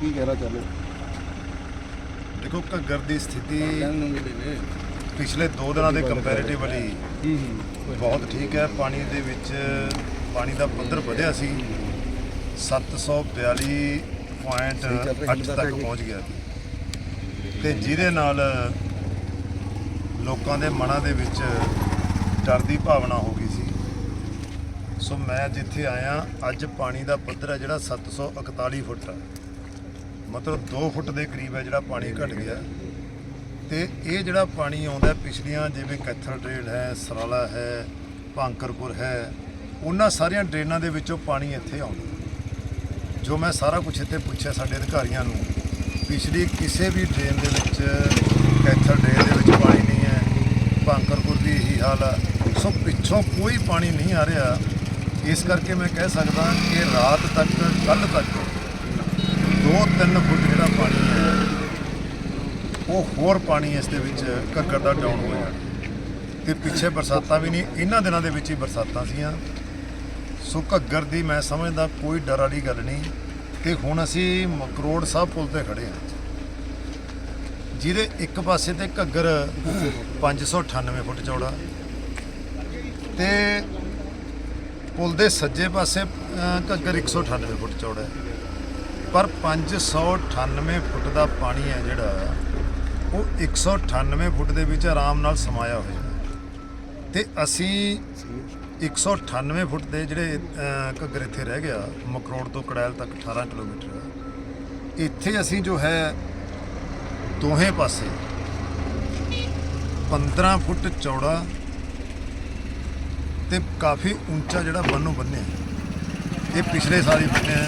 ਕੀ ਕਹਿਣਾ ਚਾਹੁੰਦੇ? ਦੇਖੋ ਘੱਗਰ ਦੀ ਸਥਿਤੀ ਪਿਛਲੇ 2 ਦਿਨਾਂ ਦੇ ਕੰਪੈਰੀਟਿਵਲੀ ਬਹੁਤ ਠੀਕ ਹੈ। ਪਾਣੀ ਦੇ ਵਿੱਚ ਪਾਣੀ ਦਾ ਪੱਧਰ ਵਧਿਆ ਸੀ। 742.8 ਤੱਕ ਪਹੁੰਚ ਗਿਆ। ਤੇ ਜਿਹਦੇ ਨਾਲ ਲੋਕਾਂ ਦੇ ਮਨਾਂ ਦੇ ਵਿੱਚ ਡਰ ਦੀ ਭਾਵਨਾ ਹੋ ਗਈ ਸੀ। ਸੋ ਮੈਂ ਜਿੱਥੇ ਆਇਆ ਅੱਜ ਪਾਣੀ ਦਾ ਪੱਧਰ ਹੈ ਜਿਹੜਾ 741 ਫੁੱਟ ਹੈ ਮਤਲਬ 2 ਫੁੱਟ ਦੇ ਕਰੀਬ ਹੈ ਜਿਹੜਾ ਪਾਣੀ ਘਟ ਗਿਆ। ਤੇ ਇਹ ਜਿਹੜਾ ਪਾਣੀ ਆਉਂਦਾ ਪਿਛਲੀਆਂ ਜਿਵੇਂ ਕੈਥਲ ਕੈਥਰਡ੍ਰੇਲ ਹੈ, ਸਰਾਲਾ ਹੈ, ਭਾਂਕਰਪੁਰ ਹੈ, ਉਹਨਾਂ ਸਾਰੀਆਂ ਡਰੇਨਾਂ ਦੇ ਵਿੱਚੋਂ ਪਾਣੀ ਇੱਥੇ ਆਉਂਦਾ ਜੋ ਮੈਂ ਸਾਰਾ ਕੁਝ ਇੱਥੇ ਪੁੱਛਿਆ ਸਾਡੇ ਅਧਿਕਾਰੀਆਂ ਨੂੰ, ਪਿਛਲੀ ਕਿਸੇ ਵੀ ਡਰੇਨ ਦੇ ਵਿੱਚ, ਕੈਥਲ ਕੈਥਰਡ੍ਰੇਲ ਦੇ ਵਿੱਚ ਪਾਣੀ ਨਹੀਂ ਹੈ, ਭਾਂਕਰਪੁਰ ਦੀ ਇਹੀ ਹਾਲ ਆ। ਸੋ ਪਿੱਛੋਂ ਕੋਈ ਪਾਣੀ ਨਹੀਂ ਆ ਰਿਹਾ। ਇਸ ਕਰਕੇ ਮੈਂ ਕਹਿ ਸਕਦਾ ਕਿ ਰਾਤ ਤੱਕ ਕੱਲ ਤੱਕ 2-3 ਫੁੱਟ ਜਿਹੜਾ ਪਾਣੀ ਹੈ ਉਹ ਹੋਰ ਪਾਣੀ ਇਸ ਦੇ ਵਿੱਚ ਘੱਗਰ ਦਾ ਡਾਊਨ ਹੋਇਆ। ਜਾਣਾ ਤੇ ਪਿੱਛੇ ਬਰਸਾਤਾਂ ਵੀ ਨਹੀਂ ਇਹਨਾਂ ਦਿਨਾਂ ਦੇ ਵਿੱਚ ਹੀ ਬਰਸਾਤਾਂ ਸੀਆਂ। ਸੋ ਘੱਗਰ ਦੀ ਮੈਂ ਸਮਝਦਾ ਕੋਈ ਡਰ ਵਾਲੀ ਗੱਲ ਨਹੀਂ। ਤੇ ਹੁਣ ਅਸੀਂ ਮਕਰੋੜ ਸਾਹਿਬ ਪੁਲ ਤੇ ਖੜੇ ਹਾਂ। ਜਿਹਦੇ ਇੱਕ ਪਾਸੇ ਤੇ ਘੱਗਰ 598 ਫੁੱਟ ਚੌੜਾ ਤੇ ਪੁਲ ਦੇ ਸੱਜੇ ਪਾਸੇ ਅਹ, ਘੱਗਰ 198 ਫੁੱਟ ਚੌੜਾ ਹੈ। ਪਰ 598 ਫੁੱਟ ਦਾ ਪਾਣੀ ਹੈ ਜਿਹੜਾ, ਉਹ 198 ਫੁੱਟ ਦੇ ਵਿੱਚ ਆਰਾਮ ਨਾਲ ਸਮਾਇਆ ਹੋਇਆ ਹੈ। ਤੇ ਅਸੀਂ 198 ਫੁੱਟ ਦੇ ਜਿਹੜੇ ਘੱਗਰ ਇੱਥੇ ਰਹਿ ਗਿਆ, ਮਕਰੋੜ ਤੋਂ ਕੜੈਲ ਤੱਕ 18 ਕਿਲੋਮੀਟਰ। ਇੱਥੇ ਅਸੀਂ ਜੋ ਹੈ, ਦੋਹੇ ਪਾਸੇ 15 ਫੁੱਟ ਚੌੜਾ ਤੇ ਕਾਫੀ ਉੱਚਾ ਜਿਹੜਾ ਬੰਨੋ ਬੰਨਿਆ ਇਹ ਪਿਛਲੇ ਸਾਲ ਹੀ ਬੰਨਿਆ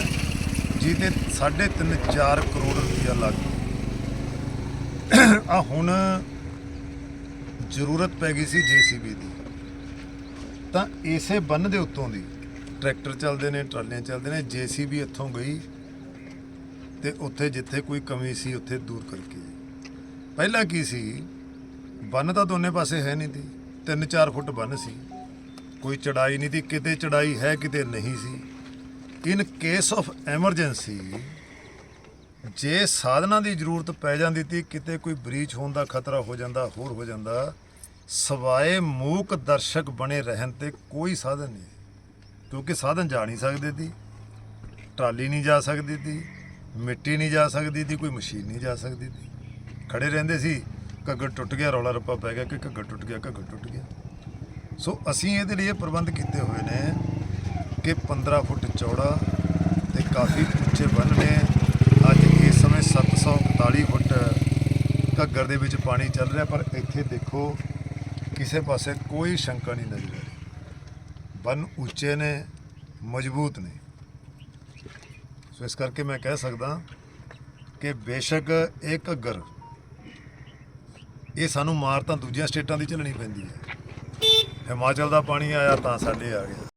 ਜਿਹਦੇ 3.5 4 ਕਰੋੜ ਰੁਪਇਆ ਲੱਗ ਆ ਹੁਣ ਜ਼ਰੂਰਤ ਪੈ ਗਈ ਸੀ ਜੀਸੀਬੀ ਦੀ। ਤਾਂ ਇਸੇ ਬੰਨ ਦੇ ਉੱਤੋਂ ਦੀ ਟਰੈਕਟਰ ਚੱਲਦੇ ਨੇ, ਟਰਾਲੀਆਂ ਚੱਲਦੇ ਨੇ, ਜੀਸੀਬੀ ਇੱਥੋਂ ਗਈ ਤੇ ਉੱਥੇ ਜਿੱਥੇ ਕੋਈ ਕਮੀ ਸੀ ਉੱਥੇ ਦੂਰ ਕਰਕੇ ਪਹਿਲਾਂ ਕੀ ਸੀ? ਬੰਨ ਤਾਂ ਦੋਨੇ ਪਾਸੇ ਹੈ ਨਹੀਂ ਸੀ। 3-4 ਫੁੱਟ ਬੰਨ ਸੀ। ਕੋਈ ਚੜਾਈ ਨਹੀਂ ਸੀ, ਕਿਤੇ ਚੜਾਈ ਹੈ, ਕਿਤੇ ਨਹੀਂ ਸੀ। ਇਨ ਕੇਸ ਆਫ ਐਮਰਜੈਂਸੀ, ਜੇ ਸਾਧਨਾਂ ਦੀ ਜ਼ਰੂਰਤ ਪੈ ਜਾਂਦੀ ਤੀ, ਕਿਤੇ ਕੋਈ ਬ੍ਰੀਚ ਹੋਣ ਦਾ ਖਤਰਾ ਹੋ ਜਾਂਦਾ, ਹੋਰ ਹੋ ਜਾਂਦਾ, ਸਵਾਏ ਮੂਕ ਦਰਸ਼ਕ ਬਣੇ ਰਹਿਣ ਤੇ ਕੋਈ ਸਾਧਨ ਨਹੀਂ। ਕਿਉਂਕਿ ਸਾਧਨ ਜਾ ਨਹੀਂ ਸਕਦੇ ਤੀ, ਟਰਾਲੀ ਨਹੀਂ ਜਾ ਸਕਦੀ ਤੀ, ਮਿੱਟੀ ਨਹੀਂ ਜਾ ਸਕਦੀ ਤੀ, ਕੋਈ ਮਸ਼ੀਨ ਨਹੀਂ ਜਾ ਸਕਦੀ ਤੀ। ਖੜੇ ਰਹਿੰਦੇ ਸੀ, ਘੱਗਰ ਟੁੱਟ ਗਿਆ, ਰੌਲਾ ਰੱਪਾ ਪੈ ਗਿਆ, ਕਿ ਘੱਗਰ ਟੁੱਟ ਗਿਆ, ਘੱਗਰ ਟੁੱਟ ਗਿਆ। ਸੋ ਅਸੀਂ ਇਹਦੇ ਲਈ ਇਹ ਪ੍ਰਬੰਧ ਕੀਤੇ ਹੋਏ ਨੇ ਕਿ 15 ਫੁੱਟ ਚੌੜਾ ਤੇ ਕਾਫੀ ਉੱਚੇ ਬੰਨ ਨੇ। ਅੱਜ ਇਸ ਸਮੇਂ 741 ਫੁੱਟ ਘੱਗਰ ਦੇ ਵਿੱਚ ਪਾਣੀ ਚੱਲ ਰਿਹਾ, ਪਰ ਇੱਥੇ ਦੇਖੋ, ਕਿਸੇ ਪਾਸੇ ਕੋਈ ਸ਼ੰਕਾ ਨਹੀਂ ਨਜ਼ਰ ਆ ਰਹੀ। ਬੰਨ ਉੱਚੇ ਨੇ, ਮਜ਼ਬੂਤ ਨੇ। ਸੋ ਇਸ ਕਰਕੇ ਮੈਂ ਕਹਿ ਸਕਦਾ ਕਿ ਬੇਸ਼ੱਕ ਇਹ ਘੱਗਰ, ਇਹ ਸਾਨੂੰ ਮਾਰ ਤਾਂ ਦੂਜੀਆਂ ਸਟੇਟਾਂ ਦੀ ਝੱਲਣੀ ਪੈਂਦੀ ਹੈ। ਹਿਮਾਚਲ ਦਾ ਪਾਣੀ ਆਇਆ ਤਾਂ ਸਾਡੇ ਆ ਗਿਆ।